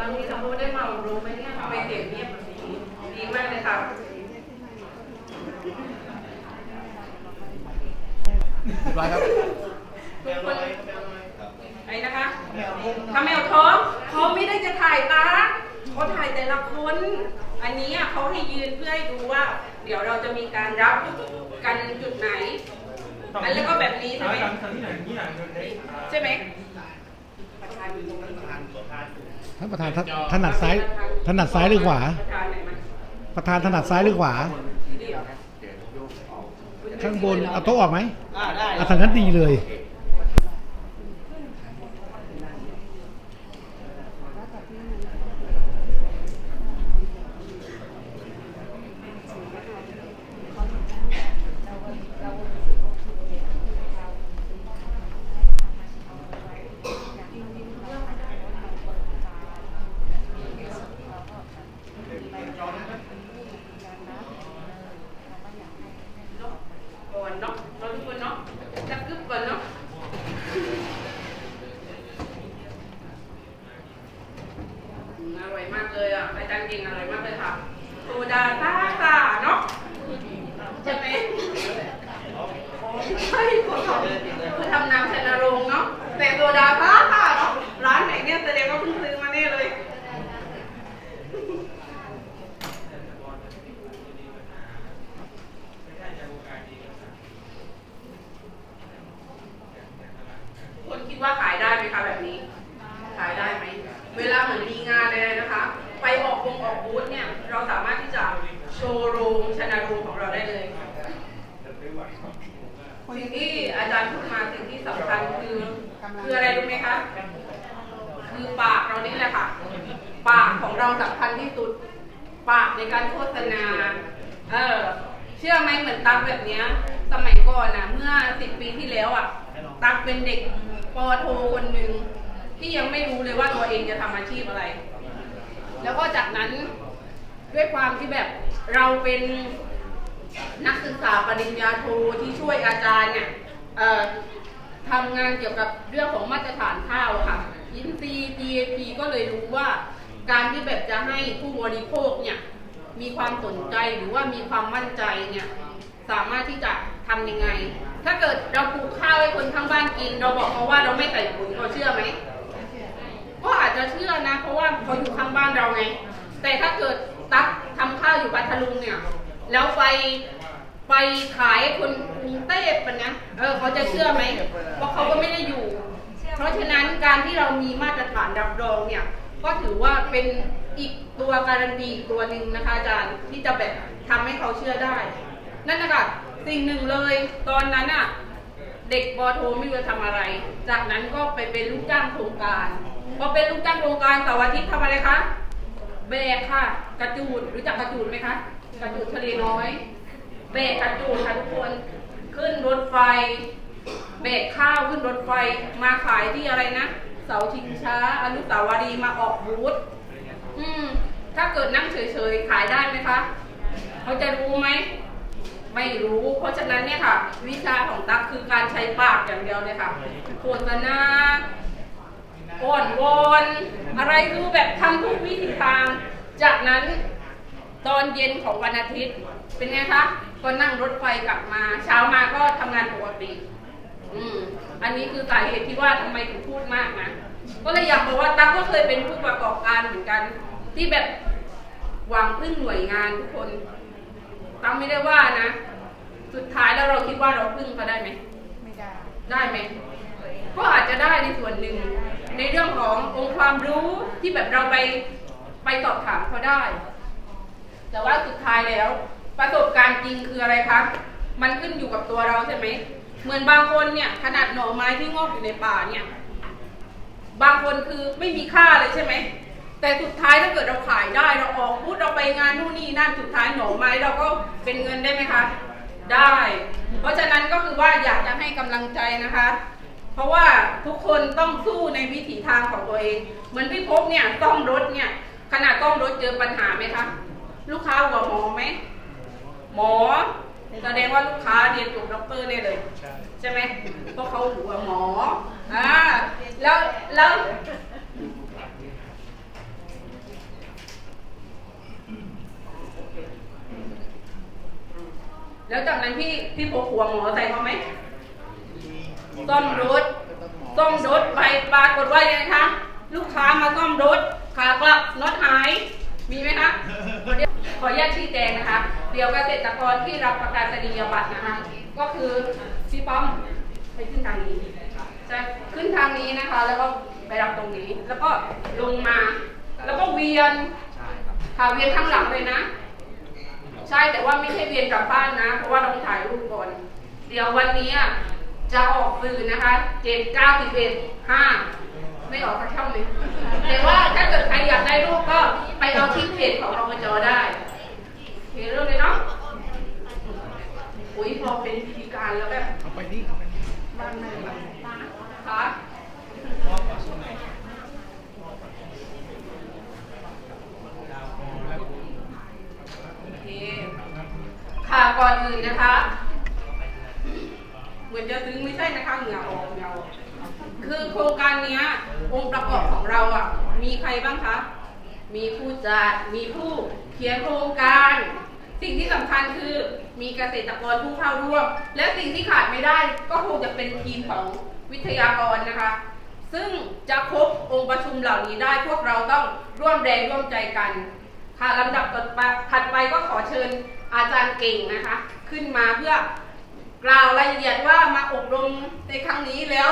ตอนนี้ทำโบได้มาอบรู้ไหมเนี่ยทำไมเสียงเงียบแบบนี้ดีมากเลยค่ะเรียบร้อยครับทุกคนไอ้นะคะทำแมวท้องเขาไม่ได้จะถ่ายตาเขาถ่ายแต่ละคน อันนี้อะเขาให้ยืนเพื่อให้ดูว่า เดี๋ยวเราจะมีการรับกันจุดไหนอันแล้วก็แบบนี้ใช่ไหมใช่ไหม ท่านประธานถนัดซ้ายถนัดซ้ายหรือขวา ประธานไหนมาประธานถนัดซ้ายหรือขวานี่เหรอข้างบนเอาโต๊ะออกไหมอ่าได้ อะทางนั้นดีเลย ก่อนเนาะเราทุกคนเนาะจับกึบก่อนเนาะอืมอร่อยมากเลยอะอาจารย์เก่งอร่อยมากเลยค่ะโซดาซ่าซ่าเนาะใช่ไหมใช่คนทำคนทำน้ำชันนรงค์เนาะแต่โซดาซ่าซ่าเนาะร้านไหนเนี่ยแสดงว่าเพิ่งซื้อมาแน่เลย คนคิดว่าขายได้ไหมคะแบบนี้ ขายได้ไหม เวลาเหมือนมีงานเลยนะคะ ไปออกวงออกบูธเนี่ย เราสามารถที่จะโชว์โรงชนะรูมของเราได้เลย สิ่งที่อาจารย์พูดมาสิ่งที่สำคัญคือ คืออะไรรู้ไหมคะ คือปากเรานี่แหละค่ะ ปากของเราสำคัญที่สุด ปากในการโฆษณา เออ เชื่อไหมเหมือนตั๊กแบบเนี้ย สมัยก่อนนะเมื่อสิบปีที่แล้วอะ ตั๊กเป็นเด็กปอโทคนหนึ่งที่ยังไม่รู้เลยว่าตัวเองจะทำอาชีพอะไร แล้วก็จากนั้นด้วยความที่แบบเราเป็นนักศึกษาปริญญาโทที่ช่วยอาจารย์เนี่ยเอ่อทำงานเกี่ยวกับเรื่องของมาตรฐานข้าวค่ะยินซี GAP ก็เลยรู้ว่า การที่แบบจะให้ผู้บริโภคเนี่ย มีความสนใจหรือว่ามีความมั่นใจเนี่ยสามารถที่จะทำยังไง ถ้าเกิดเราปลูกข้าวให้คนข้างบ้านกิน เราบอกเขาว่าเราไม่ใส่ปุ๋ยเขาเชื่อไหมก็อาจจะเชื่อนะ เพราะว่าเขาอยู่ข้างบ้านเราไง แต่ถ้าเกิดตั๊กทำข้าวอยู่ปัทลุงเนี่ย แล้วไปไปขายให้คนกรุงเทพปะนะเออเขาจะเชื่อไหมว่าะเขาก็ไม่ได้อยู่ เพราะฉะนั้นการที่เรามีมาตรฐานรับรองเนี่ย ก็ถือว่าเป็น อีกตัวการันตีอีกตัวหนึ่งนะคะอาจารย์ที่จะแบบทำให้เขาเชื่อได้ นั่นนะคะสิ่งหนึ่งเลยตอนนั้นอะเด็กบอโทไม่รู้จะทำอะไร จากนั้นก็ไปเป็นลูกจ้างโครงการพอเป็นลูกจ้างโครงการเสาร์อาทิตย์ทำอะไรคะแบกค่ะ กระจูดรู้จักกระจูดไหมคะกระจูดทะเลน้อยแบกกระจูดค่ะทุกคนขึ้นรถไฟแบกข้าวขึ้นรถไฟมาขายที่อะไรนะ เสาชิงช้า อนุสาวรีย์มาออกบูธ อืม ถ้าเกิดนั่งเฉยๆ ขายได้ไหมคะ เขาจะรู้ไหม ไม่รู้ เพราะฉะนั้นเนี่ยค่ะ วิชาของตั๊กคือการใช้ปากอย่างเดียวเลยค่ะโฆษณาอ้อนวอนอะไรคือแบบทำทุกวิธีทาง จากนั้นตอนเย็นของวันอาทิตย์ เป็นไงคะ ก็นั่งรถไฟกลับมา เช้ามาก็ทำงานปกติ อืม อันนี้คือสาเหตุที่ว่าทำไมถึงพูดมากนะก็เลยอยากบอกว่าตั๊กก็เคยเป็นผู้ประกอบการเหมือนกัน ที่แบบหวังพึ่งหน่วยงานทุกคนตั๊กไม่ได้ว่านะ สุดท้ายแล้วเราคิดว่าเราพึ่งเขาได้ไหมไม่ได้ ได้ไหมก็อาจจะได้ในส่วนหนึ่ง ในเรื่องขององค์ความรู้ที่แบบเราไปไปสอบถามเขาได้ แต่ว่าสุดท้ายแล้ว ประสบการณ์จริงคืออะไรคะมันขึ้นอยู่กับตัวเราใช่ไหมเหมือนบางคนเนี่ย ขนาดหน่อไม้ที่งอกอยู่ในป่าเนี่ย บางคนคือไม่มีค่าเลยใช่ไหม แต่สุดท้ายถ้าเกิดเราขายได้เราออกพูดเราไปงานนู่นนี่นั่นสุดท้ายหน่อไม้เราก็เป็นเงินได้ไหมคะ ได้ เพราะฉะนั้นก็คือว่าอยากจะให้กำลังใจนะคะ เพราะว่าทุกคนต้องสู้ในวิถีทางของตัวเอง เหมือนพี่พบเนี่ยซ่อมรถเนี่ยขนาดซ่อมรถเจอปัญหาไหมคะลูกค้าหัวหมอไหมหมอแสดงว่าลูกค้าเรียนจบด็อกเตอร์ได้เลย ใช่ไหมเพราะเขาหัวหมออ่าแล้วแล้ว แล้วจากนั้น พี่พี่พกหัวหมอใส่เขาไหมซ่อมรถซ่อมรถไปปรากฏว่ายังไงคะลูกค้ามาซ่อมรถขากลับน็อตหายมีไหมคะขออนุญาตชี้แจงนะคะ เดี๋ยวเกษตรกรที่รับประกันนียบัตรนะคะ ก็คือพี่ป้อมไปขึ้นทางนี้จะขึ้นทางนี้นะคะ แล้วก็ไปรับตรงนี้ แล้วก็ลงมา แล้วก็เวียนค่ะเวียนข้างหลังเลยนะ ใช่แต่ว่าไม่ใช่เวียนกลับบ้านนะ เพราะว่าต้องถ่ายรูปก่อน เดี๋ยววันนี้จะออกสื่อนะคะเจ็ดเก้าสิบเอ็ดห้าไม่ออกสักช่องเลยแต่ว่าถ้าเกิดใครอยากได้รูปก็ไปเอาที่เพจของอบจได้เห็นเรื่องเลยเนาะอุ้ยพอเป็นพิธีการแล้วแบบเอาไปนี่เอาไปนี่บ้านไหนบ้านคะโอเค ค่ะก่อนอื่นนะคะ เหมือนจะซึ้งไม่ใช่นะคะเหงื่อออกเหงื่อออกคือโครงการเนี้ยองค์ประกอบของเราอะ มีใครบ้างคะ มีผู้จัด มีผู้เขียนโครงการ สิ่งที่สำคัญคือมีเกษตรกรผู้เข้าร่วม และสิ่งที่ขาดไม่ได้ก็คงจะเป็นทีมของวิทยากรนะคะ ซึ่งจะครบองค์ประชุมเหล่านี้ได้พวกเราต้องร่วมแรงร่วมใจกัน ค่ะลำดับต่อไปถัดไปก็ขอเชิญ อาจารย์เก่งนะคะ ขึ้นมาเพื่อกล่าวรายละเอียดว่ามาอบรมในครั้งนี้แล้ว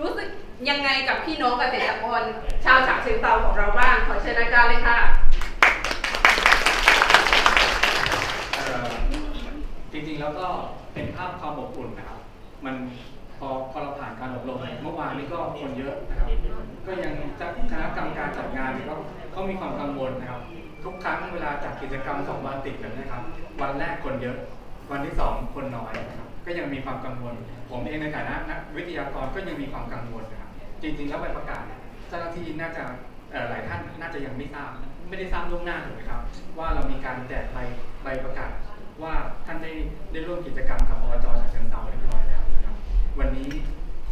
รู้สึกยังไงกับพี่น้องเกษตรกรชาวฉะเชิงเทราของเราบ้างขอเชิญอาจารย์เลยค่ะจริงๆแล้วก็เป็นภาพความอบอุ่นนะครับ มันพอพอเราผ่านการอบรมเมื่อวานนี้ก็คนเยอะนะครับ ก็ยังจัดคณะกรรมการจัดงานก็เขามีความกังวลนะครับ ทุกครั้งเวลาจัดกิจกรรมสองวันติดกันนะครับ วันแรกคนเยอะ วันที่สองคนน้อยนะครับก็ยังมีความกังวล ผมเองในฐานะนักวิทยากรก็ยังมีความกังวลนะครับ จริง ๆ แล้วใบประกาศเจ้าหน้าที่น่าจะหลายท่านน่าจะยังไม่ทราบ ไม่ได้ทราบล่วงหน้าถูกไหมครับ ว่าเรามีการแจกใบใบประกาศว่าท่านได้ได้ร่วมกิจกรรมกับอบจฉะเชิงเทราเรียบร้อยแล้วนะครับ วันนี้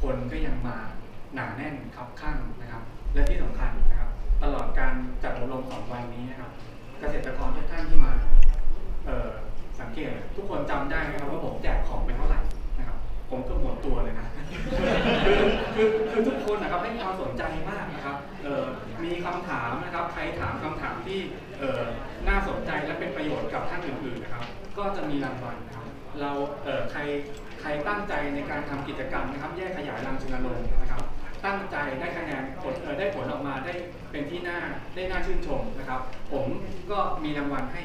คนก็ยังมาหนาแน่นครับข้างนะครับ และที่สำคัญนะ ตลอดการจัดอบรมสองวันนี้นะครับ เกษตรกรทุกท่านที่มาเสังเกตทุกคนจำได้ไหมครับว่าผมแจกของไปเท่าไหร่นะครับ ผมก็หมดตัวเลยนะคือคือคือทุกคนนะครับให้ความสนใจมากนะครับมีคำถามนะครับใครถามคำถามที่เน่าสนใจและเป็นประโยชน์กับท่านอื่นๆนะครับ ก็จะมีรางวัลนะครับเราใครใครตั้งใจในการทำกิจกรรมนะครับ แยกขยายรังชนลงค์นะครับ ตั้งใจได้คะแนนผลเอ่อได้ผลออกมาได้เป็นที่น่าได้น่าชื่นชมนะครับ ผมก็มีรางวัลให้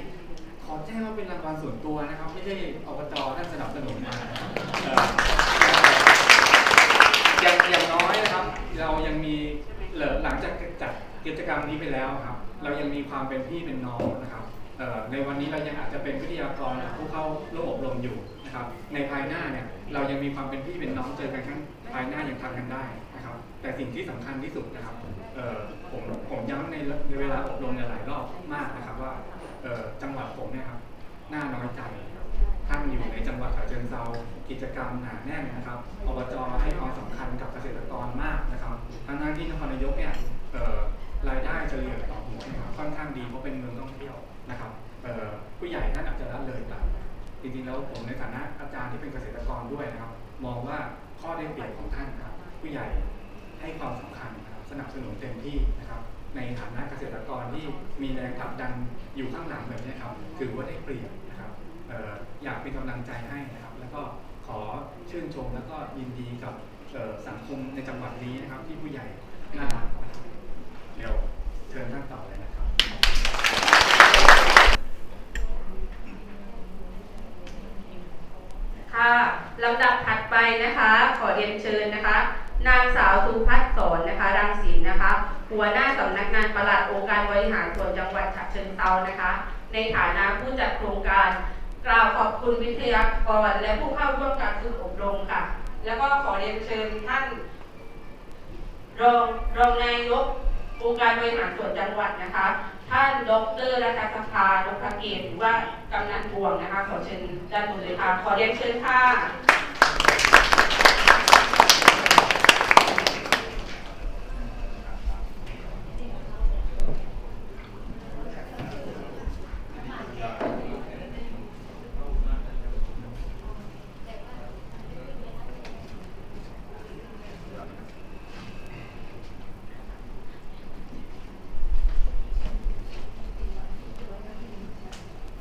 ขอแจ้งว่าเป็นรางวัลส่วนตัวนะครับ ไม่ใช่อบจท่านสนับสนุนมาเอ่ออย่างอย่างน้อยนะครับ เรายังมีเหลือหลังจากจัดกิจกรรมนี้ไปแล้วครับ เรายังมีความเป็นพี่เป็นน้องนะครับเอ่อในวันนี้เรายังอาจจะเป็นวิทยากรผู้เข้าร่วมอบรมอยู่นะครับ ในภายหน้าเนี่ยเรายังมีความเป็นพี่เป็นน้องเจอกันครั้งภายหน้ายังทำกันได้ แต่สิ่งที่สำคัญที่สุดนะครับเอ่อผมผมย้ำในในเวลาอบรมในหลายรอบมากนะครับว่าเอ่อจังหวัดผมเนี่ยครับน่าน้อยใจครับท่านอยู่ในจังหวัดฉะเชิงเทรากิจกรรมหนาแน่นนะครับอบจให้ความสำคัญกับเกษตรกรมากนะครับทั้งนั้นที่นครนายกเนี่ยเอ่อรายได้เฉลี่ยต่อหัวนะครับค่อนข้างดีเพราะเป็นเมืองท่องเที่ยวนะครับเอ่อผู้ใหญ่ท่านอาจจะละเลยไปจริงๆแล้วผมในฐานะอาจารย์ที่เป็นเกษตรกรด้วยนะครับ มองว่าข้อได้เปรียบของท่านครับผู้ใหญ่ ให้ความสำคัญนะครับสนับสนุนเต็มที่นะครับ ในฐานะเกษตรกรที่มีแรงผลักดันอยู่ข้างหลังแบบนี้ครับถือว่าได้เปรียบนะครับออยากเป็นกำลังใจให้นะครับ แล้วก็ขอชื่นชมแล้วก็ยินดีกับสังคมในจังหวัดนี้นะครับ ที่ผู้ใหญ่น่ารักเดี๋ยวเชิญท่านต่อเลยนะครับค่ะลำดับถัดไปนะคะ ขอเรียนเชิญนะคะ นางสาวสุพัฒน์สอนนะคะรังสีนะคะ หัวหน้าสำนักงานปลัดองค์การบริหารส่วนจังหวัดฉะเชิงเทรานะคะ ในฐานะผู้จัดโครงการ กล่าวขอบคุณวิทยากรและผู้เข้าร่วมการฝึกอบรมค่ะ แล้วก็ขอเรียนเชิญท่าน รองรองนายกองค์การบริหารส่วนจังหวัดนะคะ ท่านดรรัตสภานพเกตหรือว่ากำนันพวงนะคะ ขอเชิญด้านบนเลยค่ะ ขอเรียนเชิญค่ะ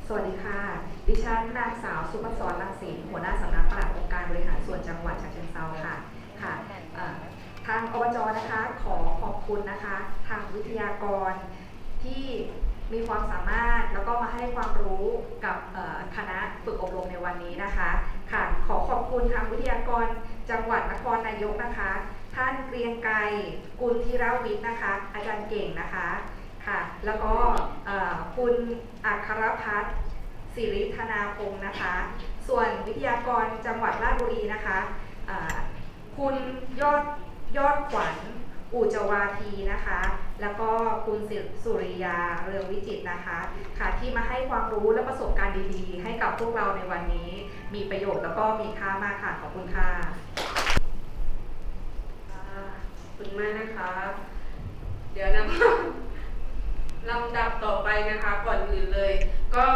ค วัสดีค่ะ ดิฉันนางสาวสุภศรลังสีหัวหน้าสำนักปลัดองค์การบริหารส่วนจังหวัดฉะเชิงเทราค่ะ ค่ะเอ่อทางอบจนะคะ ขอขอบคุณนะคะ ทางวิทยากรที่มีความสามารถแล้วก็มาให้ความรู้ กับคณะฝึกอบรมในวันนี้นะคะ ค่ะ ขอขอบคุณทางวิทยากรจังหวัดนครนายกนะคะ ท่านเกรียงไกรกุลธีรวิทย์นะคะ อาจารย์เก่งนะคะ ค่ะ แล้วก็คุณอัครพัฒน์สิริธนาพงศ์นะคะ ส่วนวิทยากรจังหวัดราชบุรีนะคะ คุณยอดยอดขวัญ อุจวาทีนะคะ แล้วก็คุณส,สุริยาเรืองวิจิตนะคะ ค่ะที่มาให้ความรู้และประสบการณ์ดีๆ ให้กับพวกเราในวันนี้ มีประโยชน์แล้วก็มีค่ามากค่ะ ขอบคุณค่ะค่ะขอบคุณมากนะคะ เดี๋ยวนะคะลำดับต่อไปนะคะ ก่อนอื่นเลย ก็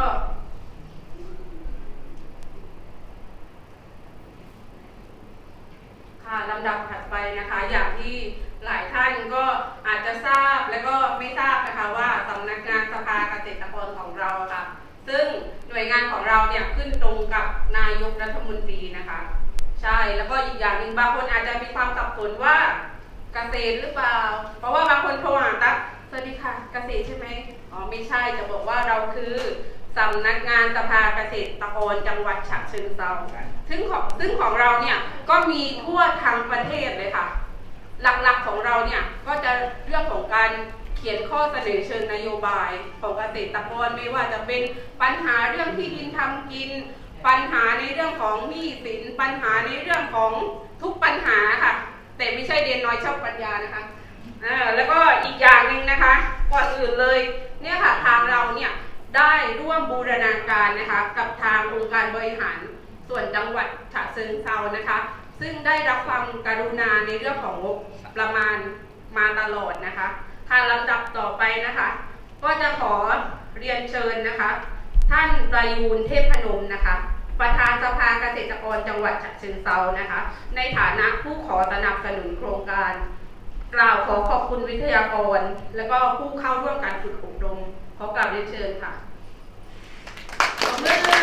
ค่ะลำดับถัดไปนะคะ อย่างที่ หลายท่านก็อาจจะทราบและก็ไม่ทราบนะคะว่าสำนักงานสภาเกษตรกรของเราค่ะ ซึ่งหน่วยงานของเราเนี่ยขึ้นตรงกับนายกรัฐมนตรีนะคะ ใช่แล้วก็อีกอย่างหนึ่งบางคนอาจจะมีความสับสนว่าเกษตรหรือเปล่า เพราะว่าบางคนโทรหาตั๊กสวัสดีค่ะเกษตรใช่ไหมอ๋อไม่ใช่จะบอกว่าเราคือสำนักงานสภาเกษตรกรจังหวัดฉะเชิงเทราซึ่งของซึ่งของเราเนี่ยก็มีทั่วทั้งประเทศเลยค่ะ หลักๆของเราเนี่ยก็จะเรื่องของการเขียนข้อเสนอเชิงนโยบายของเกษตรกรไม่ว่าจะเป็นปัญหาเรื่องที่ดินทำกิน ปัญหาในเรื่องของหนี้สิน ปัญหาในเรื่องของทุกปัญหาค่ะ แต่ไม่ใช่เรียนน้อยชอบปัญญานะคะแล้วก็อีกอย่างหนึ่งนะคะก่อนอื่นเลยเนี่ยค่ะทางเราเนี่ยได้ร่วมบูรณาการนะคะกับทางองค์การบริหารส่วนจังหวัดฉะเชิงเทรานะคะ ซึ่งได้รับความกรุณาในเรื่องของงบประมาณมาตลอดนะคะ ทางลำดับต่อไปนะคะ ก็จะขอเรียนเชิญนะคะ ท่านประยูนเทพพนมนะคะ ประธานสภาเกษตรกรจังหวัดฉะเชิงเทรานะคะ ในฐานะผู้ขอสนับสนุนโครงการ กล่าวขอขอบคุณวิทยากร และก็ผู้เข้าร่วมการฝึกอบรมขอกราบเรียนเชิญค่ะปรบมือครั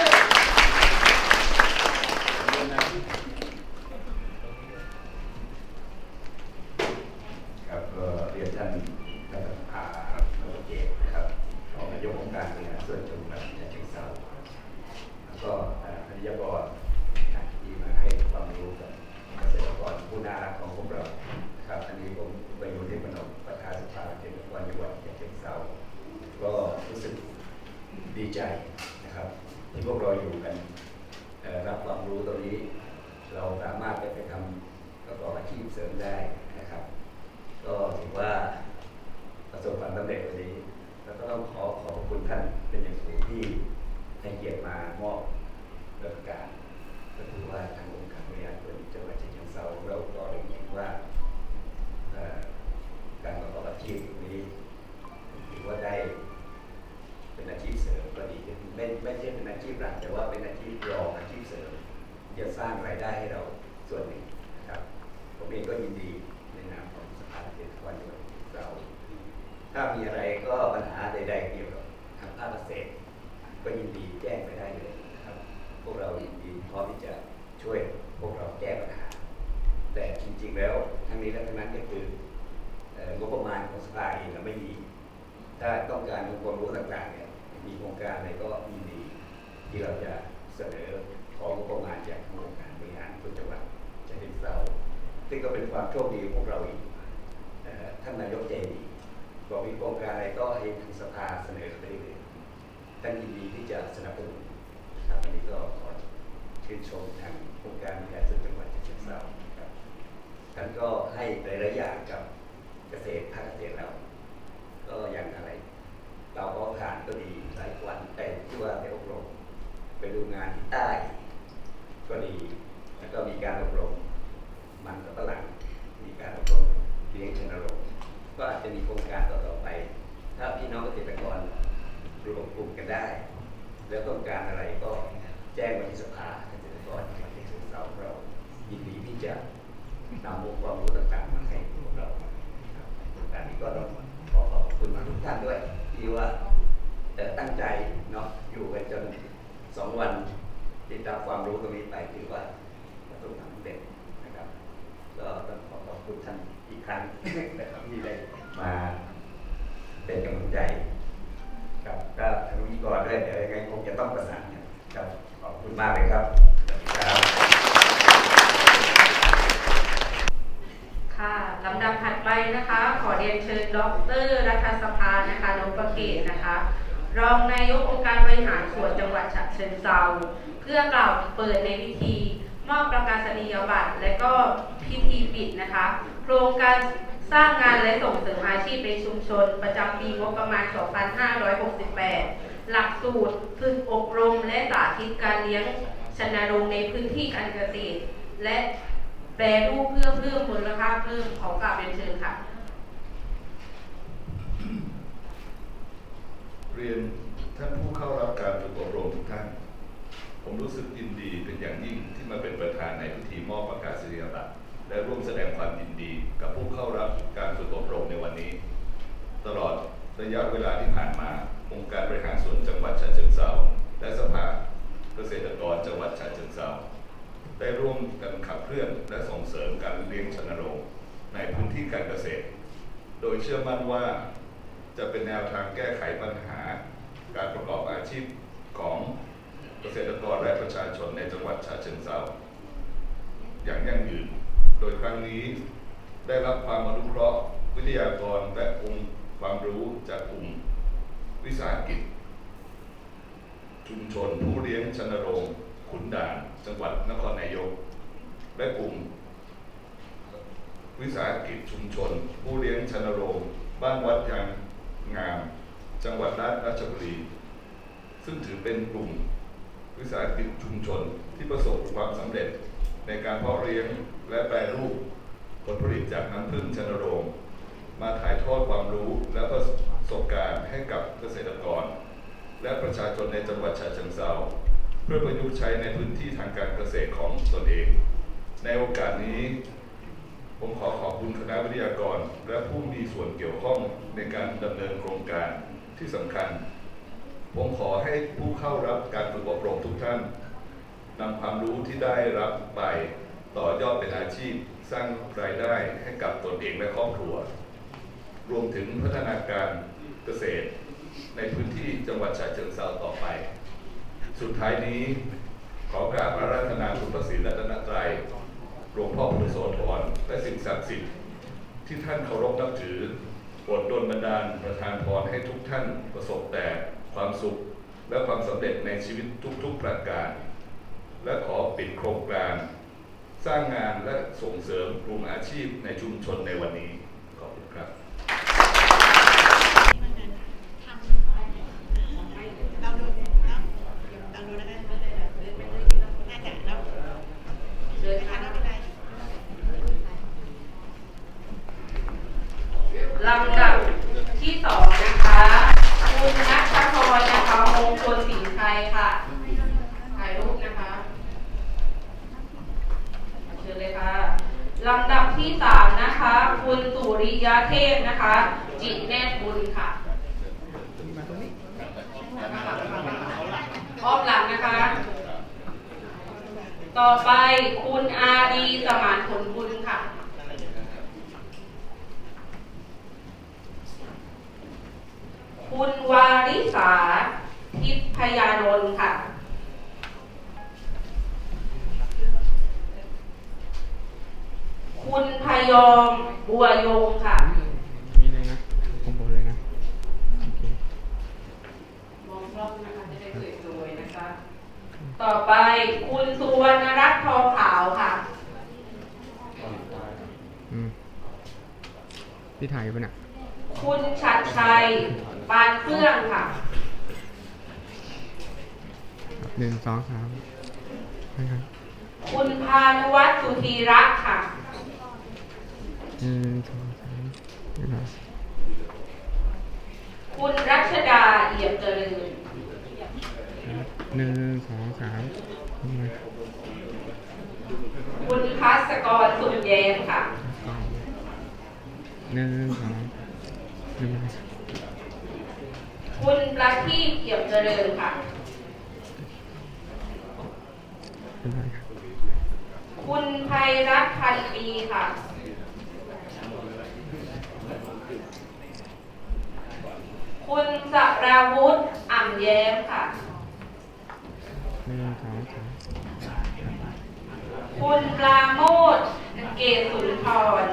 ดูงานที่ใต้ก็ดี แล้วก็มีการอบรม มันกับฝรั่งมีการอบรมเลี้ยงชนรกก็อาจจะมีโครงการต่อๆไป ถ้าพี่น้องเกษตรกรรวมกลุ่มกันได้ แล้วต้องการอะไรก็แจ้งมาที่สภาเกษตรกรจังหวัดฉะเชิงเทราเรายินดีที่จะนำองค์ความรู้ต่างๆมาให้พวกเราครับโครงการนี้ก็ต้องขอขอบคุณทุกท่านด้วยที่ว่าเอ่อตั้งใจเนาะอยู่กันจน สองวันติดตามความรู้ตรงนี้ไปถือว่าประสบความสำเร็จนะครับก็ต้องขอขอบคุณท่านอีกครั้งนะครับที่ได้มาเป็นกำลังใจกับก็ทางวิกรด้วยเดี๋ยวยังไงคงจะต้องประสานกัครับขอบคุณมากเลยครับครับค่ะลำดับถัดไปนะคะ ขอเรียนเชิญดรรัฐสภานะคะนพเกตนะคะ รองนายกองค์การบริหารส่วนจังหวัดฉะเชิงเทราเพื่อกล่าวเปิดในพิธีมอบประกาศนียบัตร และก็พิธีปิดนะคะ โครงการสร้างงานและส่งเสริมอาชีพในชุมชน ประจำปีงบประมาณ 2568 หลักสูตรฝึกอบรมและสาธิตการเลี้ยงชนรงในพื้นที่การเกษตร และแปรรูปเพื่อเพิ่มมูลค่าเพิ่มขอกราบเรียนเชิญค่ะ เรียนท่านผู้เข้ารับการฝึกอบรมทุกท่าน ผมรู้สึกยินดีเป็นอย่างยิ่งที่มาเป็นประธานในพิธีมอบประกาศนียบัตรและร่วมแสดงความยินดีกับผู้เข้ารับการฝึกอบรมในวันนี้ ตลอดระยะเวลาที่ผ่านมาองค์การบริหารส่วนจังหวัดฉะเชิงเทราและสภาเกษตรกรจังหวัดฉะเชิงเทราได้ร่วมกันขับเคลื่อนและส่งเสริมการเลี้ยงชนโรงในพื้นที่การเกษตร โดยเชื่อมั่นว่าจะเป็นแนวทางแก้ไขปัญหา การประกอบอาชีพของเก ษตรกรและประชาชนในจังหวัดฉะเชิงเทราอย่างยั่งยืน โดยครั้งนี้ได้รับความอนุเคราะห์วิทยากรและองค์ความรู้จากกลุ่มวิสาหกิจ ชุมชนผู้เลี้ยงชนโรงขุนด่าน จังหวัดนครนายก และกลุ่ม วิสาหกิจชุมชน ผู้เลี้ยงชนโรงบ้านวัดยางงาม จังหวัดราชบุรี ซึ่งถือเป็นกลุ่ม วิสาหกิจชุมชนที่ประสบความสำเร็จ ในการเพาะเลี้ยงและแปรรูปผลผลิตจากน้ำผึ้งชนโรง มาถ่ายทอดความรู้และประสบการณ์ให้กับเกษตรกร และประชาชนในจังหวัดฉะเชิงเทราเพื่อประยุกต์ใช้ในพื้นที่ทางการเกษตรของตนเอง ในโอกาสนี้ ผมขอขอบคุณคณะวิทยากร และผู้มีส่วนเกี่ยวข้องในการดำเนินโครงการที่สำคัญ ผมขอให้ผู้เข้ารับการฝึกอบรมทุกท่านนำความรู้ที่ได้รับไปต่อยอดเป็นอาชีพสร้างรายได้ให้กับตนเองและครอบครัว รวมถึงพัฒนาการเกษตร ในพื้นที่จังหวัดฉะเชิงเทราต่อไป สุดท้ายนี้ขอกราบอาราธนาคุณพระศรีรัตนตรัยหลวงพ่อพุทธโสธรและสิ่งศักดิ์สิทธิ์ที่ท่านเคารพนับถือโปรดดลบันดาลประทานพรให้ทุกท่านประสบแต่ ความสุขและความสำเร็จในชีวิตทุกๆประการ และขอปิดโครงการ สร้างงานและส่งเสริมกลุ่มอาชีพในชุมชนในวันนี้ ขอบคุณครับ เราดูเนาะเราดูแล้วกันน่าจะเนาะ เชิญ นะคะ ค่ะ ไม่เป็นไร ลำดับที่สองนะคะ คุณนัทพรนะคะมงคลศรีชัยค่ะ ถ่ายรูปนะคะเชิญเลยค่ะ ลำดับที่สามนะคะ คุณสุริยเทพนะคะ จิตแนบบุญค่ะ อ้อมหลังนะคะ ต่อไปคุณอาดีสมานผลบุญค่ะ คุณวาริสาทิพยานนท์ค่ะ คุณพยอมบัวยงค่ะ มีเลยนะผมบอกเลยนะ โอเค มองกล้องนะคะจะได้สวยๆนะคะ ต่อไปคุณสุวรรณรัตน์ทองขาวค่ะ อืมพี่ถ่ายอยู่ปะเนี่ยคุณชัดชัย ปานเฟื่องค่ะหนึ่งสองสามไปครับคุณพานุวัฒน์สุธีรักษ์ค่ะ หนึ่งสองสามเรียบร้อยคุณรัชดาเอี่ยมเจริญ หนึ่งสองสามคุณพัสกรสุนเย็นค่ะหนึ่งสองคุณประที่เกี่ยวเจริญค่ะ คุณภัยรัตน์พันปีค่ะ คุณสราวุธอ่ำแย้มค่ะ คุณปราโมทเกศสุนทร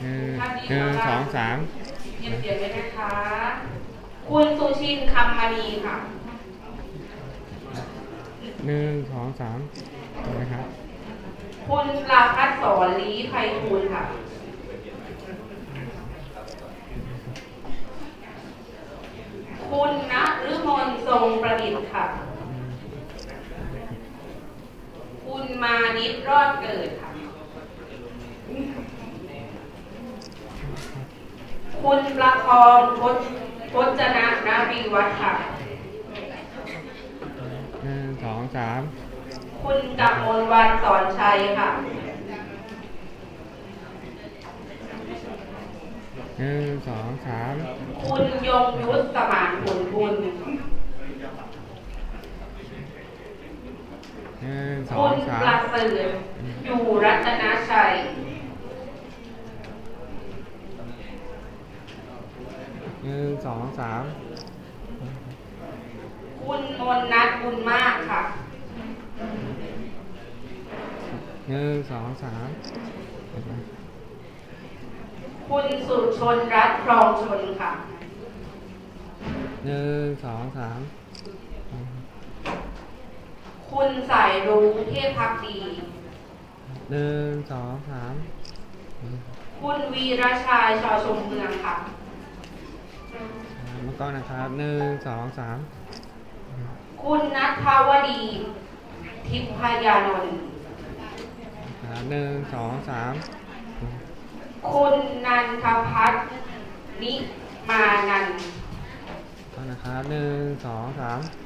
หนึ่งหนึ่งสองสามเงียบเสียงไว้นะคะ คุณสุชินคำมณีค่ะหนึ่งสองสามนะครับคุณปราพัฒน์สอนลีไพฑูรย์ค่ะคุณณฤมลทรงประดิษฐ์ค่ะ คุณมานิดรอดเกิดค่ะ คุณประคองพจพจนะนารีวัฒน์ค่ะ หนึ่งสองสามคุณกับมลวันสอนชัยค่ะ หนึ่งสองสามคุณยงยุทธสมานผลบุญ นึ่งสอคุงณสาประมเสริฐอยู่รัตนชัย หนึ่งสองสามคุณมนนัทบุญมากค่ะ หนึ่งสองสามคุณสุชนรัตน์ครองชนค่ะ หนึ่งสองสาม คุณสายรุ้งเทพพักดี หนึ่งสองสามคุณวีรชายชอชมเมืองค่ะมากล้องนะครับหนึ่งสองสามคุณนัทวดี ทิพยานนท์ครับหนึ่งสองสามคุณนันทพัฒน์นิมานันท์กล้องนะครับหนึ่งสองสามค